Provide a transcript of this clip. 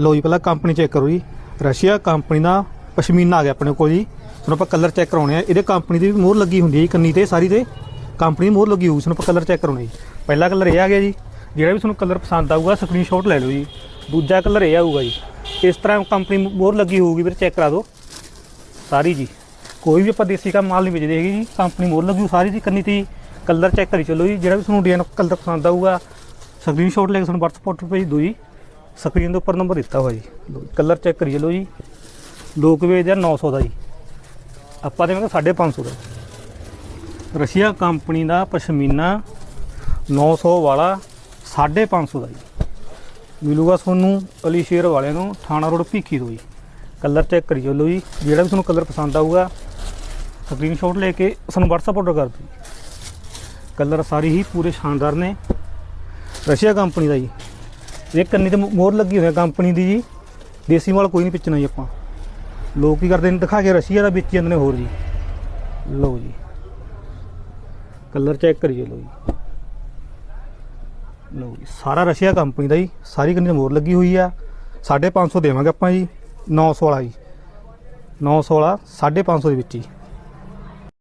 ਲਓ ਜੀ, ਪਹਿਲਾਂ ਕੰਪਨੀ ਚੈੱਕ ਕਰੋ ਜੀ। ਰਸ਼ੀਆ ਕੰਪਨੀ ਦਾ ਪਸ਼ਮੀਨਾ ਆ ਗਿਆ ਆਪਣੇ ਕੋਲ ਜੀ। ਹੁਣ ਆਪਾਂ ਕਲਰ ਚੈੱਕ ਕਰਾਉਣੇ ਆ। ਇਹਦੇ ਕੰਪਨੀ ਦੀ ਵੀ ਮੋਹਰ ਲੱਗੀ ਹੁੰਦੀ ਹੈ ਜੀ, ਕੰਨੀ ਤੇ, ਸਾਰੀ ਤੇ। ਕੰਪਨੀ ਦੀ ਮੋਹਰ ਲੱਗੀ ਹੋਊ ਤੁਹਾਨੂੰ ਆਪਾਂ ਕਲਰ ਚੈੱਕ ਕਰਾਉਣੇ ਜੀ। ਪਹਿਲਾ ਕਲਰ ਇਹ ਆ ਗਿਆ ਜੀ। ਜਿਹੜਾ ਵੀ ਤੁਹਾਨੂੰ ਕਲਰ ਪਸੰਦ ਆਊਗਾ ਸਕਰੀਨਸ਼ਾਟ ਲੈ ਲਓ ਜੀ। ਦੂਜਾ ਕਲਰ ਇਹ ਆਊਗਾ ਜੀ। ਇਸ ਤਰ੍ਹਾਂ ਕੰਪਨੀ ਮੋਹਰ ਲੱਗੀ ਹੋਊਗੀ ਵੀਰ ਚੈੱਕ ਕਰਾ ਦਿਓ। ਸਾਰੀ ਜੀ। ਕੋਈ ਵੀ ਆਪਾਂ ਦੇਸੀ ਕਾ ਮਾਲ ਨਹੀਂ ਵੇਚਦੇ ਹੈਗੇ ਜੀ। ਕੰਪਨੀ ਮੋਹਰ ਲੱਗੀ ਸਾਰੀ ਦੀ ਕੰਨੀ ਤੇ ਕਲਰ ਚੈੱਕ ਕਰੀ ਚੱਲੋ ਜੀ। ਜਿਹੜਾ ਵੀ ਤੁਹਾਨੂੰ ਡਿਜ਼ਾਈਨ ਕਲਰ ਪਸੰਦ ਆਊਗਾ ਸਕਰੀਨਸ਼ਾਟ ਲੈ ਕੇ ਤੁਹਾਨੂੰ WhatsApp ਉੱਤੇ ਭੇਜ ਦਿਓ ਜੀ। ਸਕਰੀਨ ਦੇ ਉੱਪਰ ਨੰਬਰ ਦਿੱਤਾ ਹੋਇਆ ਜੀ। ਕਲਰ ਚੈੱਕ ਕਰੀ ਚੱਲੋ ਜੀ। ਲੋਕ ਵੇਚਦੇ ਆ 900 ਦਾ ਜੀ। ਆਪਾਂ ਦੇਵਾਂਗੇ 550 ਦਾ ਰਸ਼ੀਆ ਕੰਪਨੀ ਦਾ ਪਸ਼ਮੀਨਾ 900 ਵਾਲਾ 550 ਦਾ ਜੀ। ਮਿਲੂਗਾ ਤੁਹਾਨੂੰ ਅਲੀ ਸ਼ੇਰ ਵਾਲਿਆਂ ਨੂੰ, ਥਾਣਾ ਰੋਡ ਭੀਖੀ ਤੋਂ ਜੀ। ਕਲਰ ਚੈੱਕ ਕਰੀ ਚੱਲੋ ਜੀ। ਜਿਹੜਾ ਵੀ ਤੁਹਾਨੂੰ ਕਲਰ ਪਸੰਦ ਆਊਗਾ ਸਕਰੀਨਸ਼ਾਟ ਲੈ ਕੇ ਸਾਨੂੰ WhatsApp ਆਰਡਰ ਕਰ ਦਿਓ ਜੀ। ਕਲਰ ਸਾਰੇ ਹੀ ਪੂਰੇ ਸ਼ਾਨਦਾਰ ਨੇ। ਰਸ਼ੀਆ ਕੰਪਨੀ ਦਾ ਜੀ। ਇਹ ਕੰਨੀ ਤੇ ਮੋਹਰ ਲੱਗੀ ਹੋਈ ਹੈ ਕੰਪਨੀ ਦੀ ਜੀ। ਦੇਸੀ ਮਾਲ ਕੋਈ ਨਹੀਂ ਪਿੱਛਣਾ ਜੀ ਆਪਾਂ। ਲੋਕ ਕੀ ਕਰਦੇ ਨੇ, ਦਿਖਾ ਕੇ ਰਸ਼ੀਆ ਦਾ ਵੇਚੀ ਜਾਂਦੇ ਨੇ ਹੋਰ ਜੀ। ਲਓ ਜੀ। ਕਲਰ ਚੈੱਕ ਕਰੀਏ, ਲਓ ਜੀ। ਲਓ ਜੀ, ਸਾਰਾ ਰਸ਼ੀਆ ਕੰਪਨੀ ਦਾ ਜੀ। ਸਾਰੀ ਕੰਨੀ ਤੇ ਮੋਹਰ ਲੱਗੀ ਹੋਈ ਆ। 550 ਦੇਵਾਂਗੇ ਆਪਾਂ ਜੀ। 900 ਵਾਲਾ ਜੀ। 900 ਵਾਲਾ 550 ਦੇ ਵਿੱਚ। ਜੀ